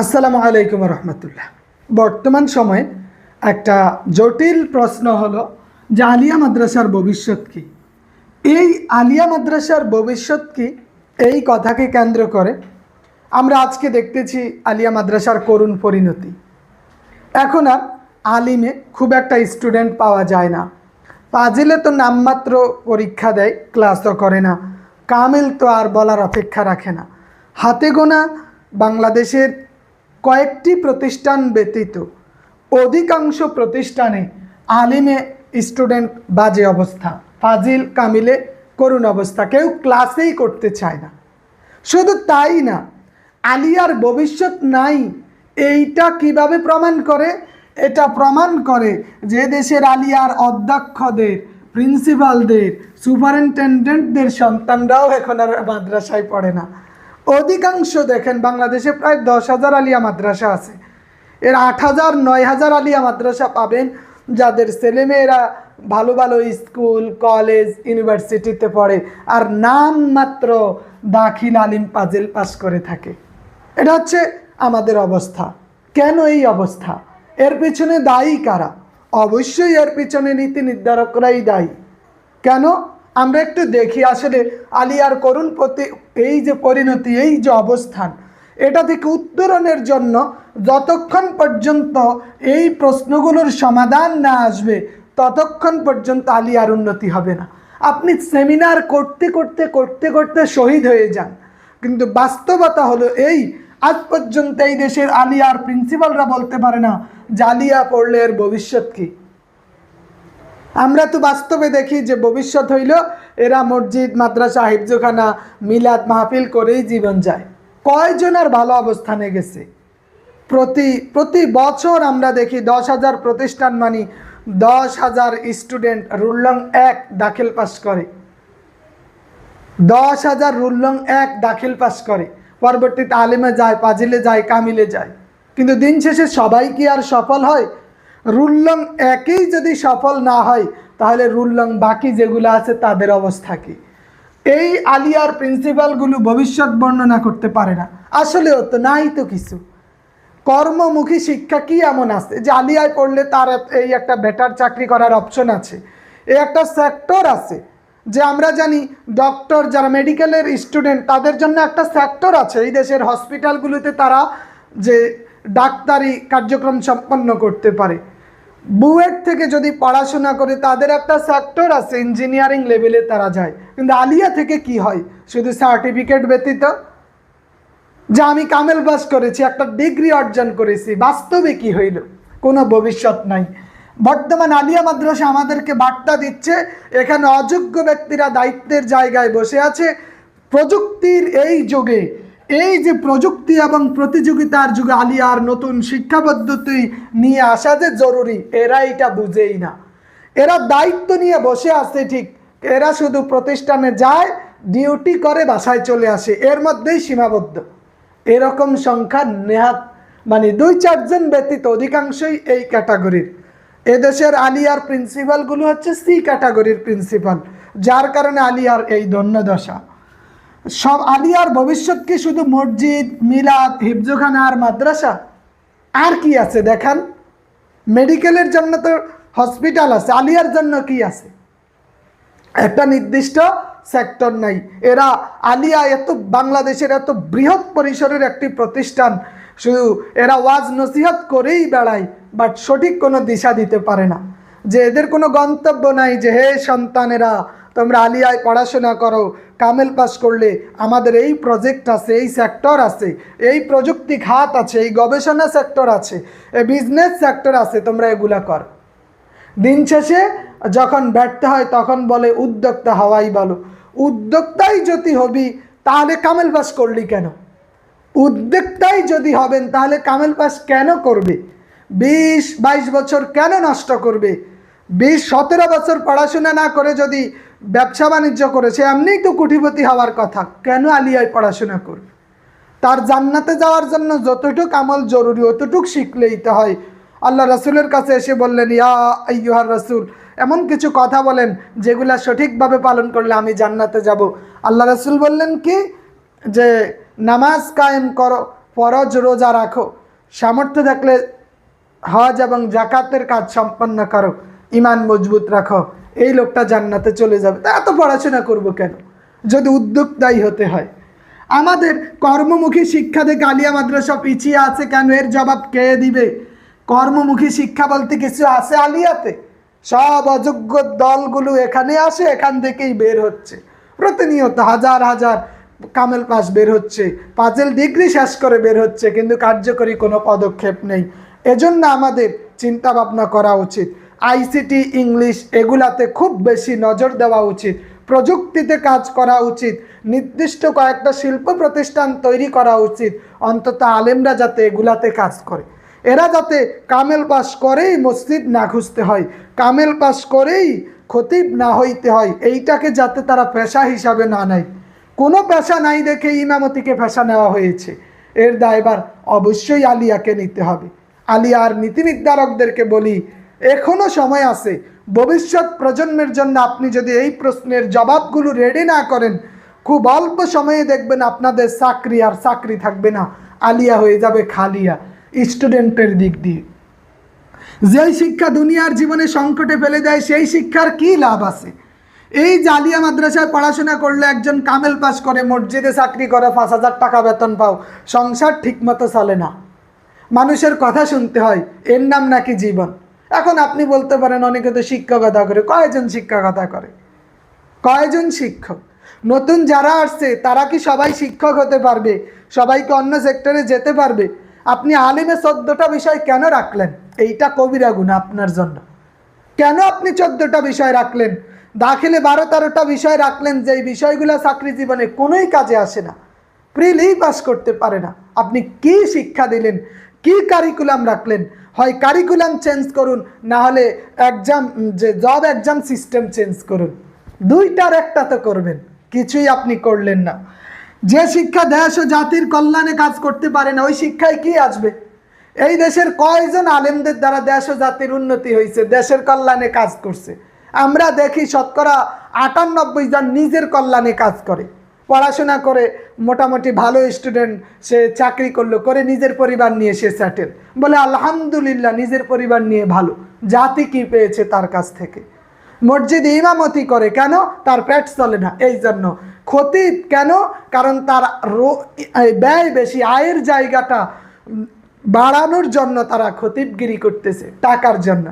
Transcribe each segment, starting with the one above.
আসসালামু আলাইকুম রহমতুল্লাহ। বর্তমান সময়ে একটা জটিল প্রশ্ন হলো, যে আলিয়া মাদ্রাসার ভবিষ্যৎ কী? এই আলিয়া মাদ্রাসার ভবিষ্যৎ কী? এই কথাকে কেন্দ্র করে আমরা আজকে দেখতেছি আলিয়া মাদ্রাসার করুণ পরিণতি। এখন আর আলিমে খুব একটা স্টুডেন্ট পাওয়া যায় না। পাজিলে তো নামমাত্র পরীক্ষা দেয়, ক্লাসও করে না। কামেল তো আর বলার অপেক্ষা রাখে না। হাতে গোনা বাংলাদেশের কয়েকটি প্রতিষ্ঠান ব্যতীত অধিকাংশ প্রতিষ্ঠানে আলিমে স্টুডেন্ট বাজে অবস্থা। ফাজিল, কামিলে করুণ অবস্থা। কেউ ক্লাসেই করতে চায় না। শুধু তাই না, আলিয়ার ভবিষ্যৎ নাই। এইটা কীভাবে প্রমাণ করে? এটা প্রমাণ করে যে দেশের আলিয়ার অধ্যক্ষদের, প্রিন্সিপালদের, সুপারিনটেন্ডেন্টদের সন্তানরাও এখন আর মাদ্রাসায় পড়ে না। অধিকাংশ দেখেন বাংলাদেশে প্রায় দশ হাজার আলিয়া মাদ্রাসা আছে। এর আট হাজার, নয় হাজার আলিয়া মাদ্রাসা পাবেন যাদের ছেলেমেয়েরা ভালো ভালো স্কুল, কলেজ, ইউনিভার্সিটিতে পড়ে আর নাম মাত্র দাখিল আলিম পাজেল পাস করে থাকে। এটা হচ্ছে আমাদের অবস্থা। কেন এই অবস্থা? এর পিছনে দায়ী কারা? অবশ্যই এর পিছনে নীতি নির্ধারকরাই দায়ী। কেন? আমরা একটু দেখি আসলে আলিয়ার করুণ প্রতি এই যে পরিণতি, এই যে অবস্থান, এটা থেকে উত্তরণের জন্য যতক্ষণ পর্যন্ত এই প্রশ্নগুলোর সমাধান না আসবে, ততক্ষণ পর্যন্ত আলিয়ার উন্নতি হবে না। আপনি সেমিনার করতে করতে করতে করতে শহীদ হয়ে যান। কিন্তু বাস্তবতা হলো এই, আজ পর্যন্ত এই দেশের আলিয়ার প্রিন্সিপালরা বলতে পারে না, জালিয়া পড়লে এর ভবিষ্যৎ কী? আমরা তো বাস্তবে দেখি যে ভবিষ্যৎ হইল এরা মসজিদ, মাদ্রাসা, হিফজখানা, মিলাদ, মাহফিল করেই জীবন যায়। কয়জন আর ভালো অবস্থানে গেছে? প্রতি প্রতি বছর আমরা দেখি দশ হাজার প্রতিষ্ঠান মানি দশ হাজার স্টুডেন্ট রুল্লং এক দাখিল পাস করে। দশ হাজার রুল্লং এক দাখিল পাস করে। পরবর্তীতে আলিমে যায়, পাজিলে যায়, কামিলে যায়। কিন্তু দিন শেষে সবাই কি আর সফল হয়? রুল্লং একই যদি সফল না হয়, তাহলে রুল্লং বাকি যেগুলো আছে তাদের অবস্থা কি? এই আলিয়ার প্রিন্সিপালগুলো ভবিষ্যৎ বর্ণনা করতে পারে না। আসলেও তো নাই তো কিছু। কর্মমুখী শিক্ষা কি এমন আছে? যে আলিয়ায় পড়লে তার এই একটা বেটার চাকরি করার অপশন আছে। এই একটা সেক্টর আছে। যে আমরা জানি ডক্টর যারা মেডিকেলের স্টুডেন্ট তাদের জন্য একটা সেক্টর আছে। এই দেশের হসপিটালগুলোতে তারা যে ডাক্তারি কার্যক্রম সম্পন্ন করতে পারে। বুয়েট থেকে যদি পড়াশোনা করে, তাদের একটা সেক্টর আছে ইঞ্জিনিয়ারিং লেভেলে তারা যায়। কিন্তু আলিয়া থেকে কি হয়? শুধু সার্টিফিকেট ব্যতীত? যে আমি কামেল পাস করেছি, একটা ডিগ্রি অর্জন করেছি, বাস্তবে কি হইল? কোনো ভবিষ্যৎ নাই। বর্তমান আলিয়া মাদ্রাসা আমাদেরকে বার্তা দিচ্ছে, এখানে অযোগ্য ব্যক্তিরা দায়িত্বের জায়গায় বসে আছে। প্রযুক্তির এই যুগে এই যে প্রযুক্তি এবং প্রতিযোগিতার যুগে আলিয়ার নতুন শিক্ষা পদ্ধতি নিয়ে আসা যে জরুরি, এরা এটা বুঝেই না। এরা দায়িত্ব নিয়ে বসে আছে ঠিক। এরা শুধু প্রতিষ্ঠানে যায়, ডিউটি করে, বাসায় চলে আসে। এর মধ্যেই সীমাবদ্ধ। এরকম সংখ্যা নেহাত মানে দুই চারজন ব্যতীত অধিকাংশই এই ক্যাটাগরির। এদেশের আলিয়ার প্রিন্সিপালগুলো হচ্ছে সি ক্যাটাগরির প্রিন্সিপাল, যার কারণে আলিয়ার এই দন্যদশা সব আলিয়ার ভবিষ্যৎ কি? শুধু মসজিদ, মিলাদ, হিফজখানা আর মাদ্রাসা? আর কি আছে দেখান? মেডিকেলের জন্য তো হসপিটাল আছে, আলিয়ার জন্য কি আছে? একটা নির্দিষ্ট সেক্টর নাই। এরা আলিয়া এত, বাংলাদেশের এত বৃহৎ পরিসরের একটি প্রতিষ্ঠান, শুধু এরা ওয়াজ নসিহত করেই বেড়ায়, বাট সঠিক কোনো দিশা দিতে পারে না। যে এদের কোনো গন্তব্য নাই যে, হে সন্তানেরা, তোমরা আলিয়ায় পড়াশোনা করো কামেল পাস করলে আমাদের এই প্রজেক্ট আছে, এই সেক্টর আছে, এই প্রযুক্তি খাত আছে, এই গবেষণা সেক্টর আছে, এই বিজনেস সেক্টর আছে, তোমরা এগুলা কর। দিন শেষে যখন ব্যর্থ হয়, তখন বলে উদ্যোক্তা হওয়াই ভালো। উদ্যোক্তাই যদি হবি, তাহলে কামেল পাস করলি কেন? উদ্যোক্তাই যদি হবেন, তাহলে কামেল পাস কেন করবে? বিশ বাইশ বছর কেন নষ্ট করবে? বিশ, সতেরো বছর পড়াশোনা না করে যদি ব্যবসা বাণিজ্য করে সে এমনিই তো কুটিপতি হওয়ার কথা। কেন আলিয়ায় পড়াশোনা করবে? তার জান্নাতে যাওয়ার জন্য যতটুক আমল জরুরি, অতটুক শিখলেই তো হয়। আল্লাহ রসুলের কাছে এসে বললেন, ইয়া আইয়ুহার রসুল। এমন কিছু কথা বলেন, যেগুলা সঠিকভাবে পালন করলে আমি জান্নাতে যাব। আল্লাহ রসুল বললেন কি? যে নামাজ কায়েম করো, ফরজ রোজা রাখো, সামর্থ্য থাকলে হজ এবং জাকাতের কাজ সম্পন্ন করো। ইমান মজবুত রাখো। এই লোকটা জান্নাতে চলে যাবে। তা এত পড়াশোনা করব কেন? যদি উদ্যোক্তাই হতে হয়। আমাদের কর্মমুখী শিক্ষা থেকে আলিয়া মাদ্রাসা পিছিয়ে আছে কেন? এর জবাব কে দিবে? কর্মমুখী শিক্ষা বলতে কিছু আছে আলিয়াতে? সব অযোগ্য দলগুলো এখানে আসে, এখান থেকেই বের হচ্ছে। প্রতিনিয়ত হাজার হাজার কামেল পাস বের হচ্ছে। পাজেল ডিগ্রি শেষ করে বের হচ্ছে, কিন্তু কার্যকরী কোনো পদক্ষেপ নেই। এজন্য আমাদের চিন্তা ভাবনা করা উচিত। আইসিটি, ইংলিশ এগুলাতে খুব বেশি নজর দেওয়া উচিত। প্রযুক্তিতে কাজ করা উচিত। নির্দিষ্ট কয়েকটা শিল্প প্রতিষ্ঠান তৈরি করা উচিত। অন্তত আলেমরা যাতে এগুলাতে কাজ করে। এরা যাতে কামেল পাস করেই মসজিদ না খুঁজতে হয়, কামেল পাস করেই খতিব না হইতে হয়, এইটাকে যাতে তারা পেশা হিসাবে না নেয়। কোনো পেশা নাই দেখে ইমামতিকে পেশা নেওয়া হয়েছে। এর দায়বার অবশ্যই আলিয়াকে নিতে হবে। আলিয়ার নীতি নির্ধারকদেরকে বলি এখনও সময় আছে। ভবিষ্যৎ প্রজন্মের জন্য আপনি যদি এই প্রশ্নের জবাবগুলো রেডি না করেন, খুব অল্প সময়ে দেখবেন আপনাদের চাকরি আর চাকরি থাকবে না। আলিয়া হয়ে যাবে খালিয়া স্টুডেন্টের দিক দিয়ে। যেই শিক্ষা দুনিয়ার জীবনে সংকটে ফেলে দেয়, সেই শিক্ষার কি লাভ আছে? এই জালিয়া মাদ্রাসায় পড়াশোনা করলে একজন কামেল পাস করে, মসজিদে চাকরি করে, পাঁচ হাজার টাকা বেতন পাও, সংসার ঠিকমতো চলে না। মানুষের কথা শুনতে হয়, এর নাম নাকি জীবন? এখন আপনি বলতে পারেন অনেকে তো শিক্ষকতা করে। কয়জন শিক্ষকতা করে? কয়জন শিক্ষক? নতুন যারা আসছে, তারা কি সবাই শিক্ষক হতে পারবে? সবাইকে অন্য সেক্টরে যেতে পারবে? আপনি আলিমে চোদ্দটা বিষয় কেন রাখলেন? এইটা কবিরা গুণ আপনার জন্য। কেন আপনি চোদ্দটা বিষয় রাখলেন? দাখিলে বারো তেরোটা বিষয় রাখলেন যে বিষয়গুলো চাকরি জীবনে কোনোই কাজে আসে না। প্রিলেই পাস করতে পারে না। আপনি কি শিক্ষা দিলেন? কি কারিকুলাম রাখলেন? হয় কারিকুলাম চেঞ্জ করুন, না হলে এক্সাম যে জব এক্সাম সিস্টেম চেঞ্জ করুন। দুইটার একটা তো করবেন, কিছুই আপনি করলেন না। যে শিক্ষা দেশ ও জাতির কল্যাণে কাজ করতে পারে না, ওই শিক্ষায় কি আসবে? এই দেশের কয়জন আলেমদের দ্বারা দেশ ও জাতির উন্নতি হয়েছে, দেশের কল্যাণে কাজ করছে? আমরা দেখি শতকরা আটানব্বই জন নিজের কল্যাণে কাজ করে, পড়াশোনা করে মোটামুটি ভালো স্টুডেন্ট সে চাকরি করল, করে নিজের পরিবার নিয়ে সে স্যাটেল বলে, আলহামদুলিল্লাহ, নিজের পরিবার নিয়ে ভালো। জাতি কি পেয়েছে তার কাছ থেকে? মসজিদে ইমামতি করে কেন? তার পেট চলে না। এই জন্য খতিব কেন? কারণ তার ব্যয় বেশি, আয়ের জায়গাটা বাড়ানোর জন্য তারা খতিবগিরি করতেছে, টাকার জন্য।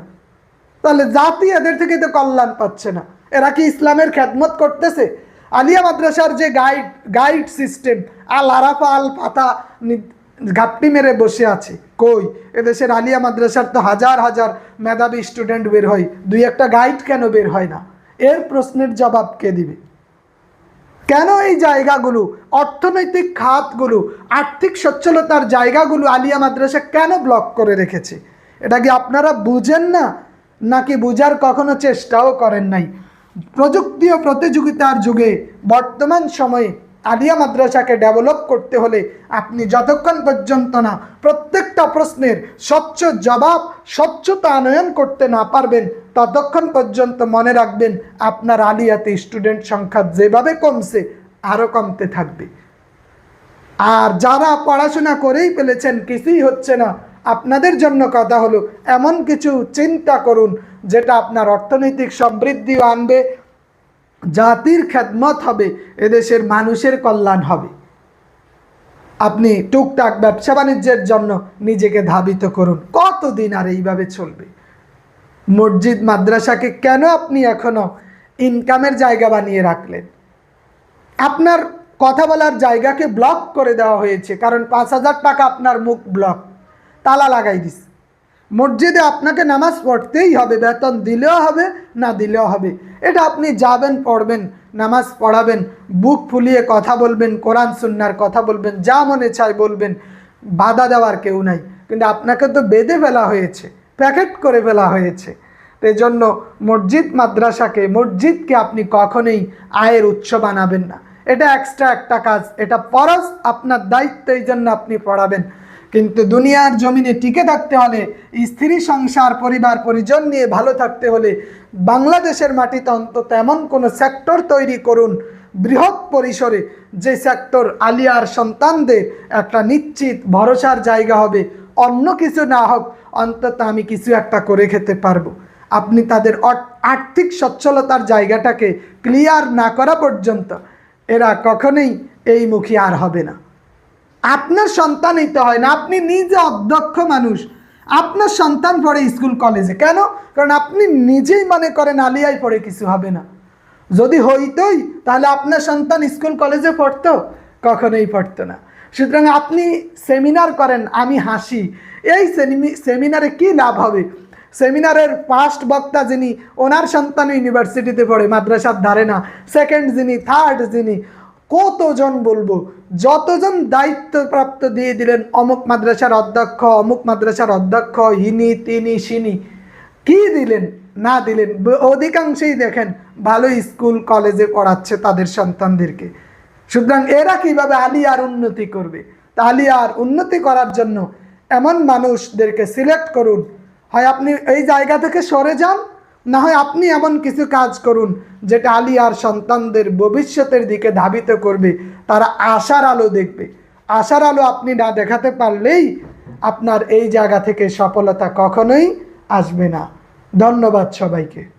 তাহলে জাতি এদের থেকে তো কল্যাণ পাচ্ছে না। এরা কি ইসলামের খেদমত করতেছে? আলিয়া মাদ্রাসার যে guide guide system Al Arafa, আল পাতা ঘাপটি মেরে বসে আছে। কই? এদেশের আলিয়া মাদ্রাসার তো হাজার হাজার মেধাবী স্টুডেন্ট বের হয়, দুই একটা গাইড কেন বের হয় না? এর প্রশ্নের জবাব কে দিবে? কেন এই জায়গাগুলো, অর্থনৈতিক খাতগুলো, আর্থিক সচ্ছলতার জায়গাগুলো আলিয়া মাদ্রাসা কেন ব্লক করে রেখেছে? এটা কি আপনারা বুঝেন না? নাকি বুঝার কখনো চেষ্টাও করেন নাই? প্রযুক্তি ও প্রতিযোগিতার যুগে বর্তমান সময়ে আলিয়া মাদ্রাসাকে ডেভেলপ করতে হলে আপনি যতক্ষণ পর্যন্ত না প্রত্যেকটা প্রশ্নের স্বচ্ছ জবাব, স্বচ্ছতা আনয়ন করতে না পারবেন, ততক্ষণ পর্যন্ত মনে রাখবেন আপনার আলিয়াতে স্টুডেন্ট সংখ্যা যেভাবে কমছে, আরও কমতে থাকবে। আর যারা পড়াশোনা করেই ফেলেছেন, কিছুই হচ্ছে না। আপনাদের জন্য কথা হলো, এমন কিছু চিন্তা করুন যেটা আপনার অর্থনৈতিক সমৃদ্ধিও আনবে, জাতির খেদমত হবে, এদেশের মানুষের কল্যাণ হবে। আপনি টুকটাক ব্যবসা বাণিজ্যের জন্য নিজেকে ধাবিত করুন। কতদিন আর এইভাবে চলবে? মসজিদ, মাদ্রাসাকে কেন আপনি এখনও ইনকামের জায়গা বানিয়ে রাখলেন? আপনার কথা বলার জায়গাকে ব্লক করে দেওয়া হয়েছে, কারণ পাঁচ হাজার টাকা আপনার মুখ ব্লক তালা লাগাই দিস। মসজিদে আপনাকে নামাজ পড়তেই হবে, বেতন দিলেও হবে, না দিলেও হবে। এটা আপনি যাবেন, পড়বেন, নামাজ পড়াবেন, বুক ফুলিয়ে কথা বলবেন, কোরআন, সুন্নার কথা বলবেন, যা মনে চায় বলবেন, বাধা দেওয়ার কেউ নাই। কিন্তু আপনাকে তো বেঁধে ফেলা হয়েছে, প্যাকেট করে ফেলা হয়েছে। তো এই জন্য মসজিদ মাদ্রাসাকে, মসজিদকে আপনি কখনোই আয়ের উৎস বানাবেন না। এটা এক্সট্রা একটা কাজ, এটা ফরজ, আপনার দায়িত্ব এই জন্য আপনি পড়াবেন। কিন্তু দুনিয়ার জমিনে টিকে থাকতে হলে স্ত্রী সংসার, পরিবার, পরিজন নিয়ে ভালো থাকতে হলে বাংলাদেশের মাটিতে অন্তত এমন কোনো সেক্টর তৈরি করুন, বৃহৎ পরিসরে যে সেক্টর আলিয়ার সন্তানদের একটা নিশ্চিত ভরসার জায়গা হবে। অন্য কিছু না হোক, অন্তত আমি কিছু একটা করে খেতে পারব। আপনি তাদের আর্থিক সচ্ছলতার জায়গাটাকে ক্লিয়ার না করা পর্যন্ত, এরা কখনোই এই মুখী আর হবে না। আপনার সন্তান তো হয় না, আপনি নিজে অধ্যক্ষ মানুষ। আপনার সন্তান পড়ে স্কুল, কলেজে। কেন? কারণ আপনি নিজেই মনে করেন আলিয়ায় পড়ে কিছু হবে না। যদি হইতই, তাহলে আপনার সন্তান স্কুল, কলেজে পড়তো? কখনোই পড়তো না। সুতরাং আপনি সেমিনার করেন, আমি হাসি। এই সেমি- সেমিনারে কি লাভ হবে? সেমিনারের ফার্স্ট বক্তা যিনি, ওনার সন্তান ইউনিভার্সিটিতে পড়ে, মাদ্রাসার ধারে না। সেকেন্ড যিনি থার্ড যিনি কতজন বলব? যতজন দায়িত্বপ্রাপ্ত দিয়ে দিলেন অমুক মাদ্রাসার অধ্যক্ষ, অমুক মাদ্রাসার অধ্যক্ষ ইনি তিনি সিনি কি দিলেন? না দিলেন। অধিকাংশই দেখেন ভালো স্কুল, কলেজে পড়াচ্ছে তাদের সন্তানদেরকে। সুতরাং এরা কীভাবে আলিয়ার উন্নতি করবে? তা আলিয়ার উন্নতি করার জন্য এমন মানুষদেরকে সিলেক্ট করুন। হয় আপনি এই জায়গা থেকে সরে যান না হয় আপনি এমন কিছু কাজ করুন, যেটা আলিয়ার সন্তানদের ভবিষ্যতের দিকে ধাবিত করবে। তারা আশার আলো দেখবে। আশার আলো আপনি না দেখাতে পারলেই আপনার এই জায়গা থেকে সফলতা কখনোই আসবে না। ধন্যবাদ সবাইকে।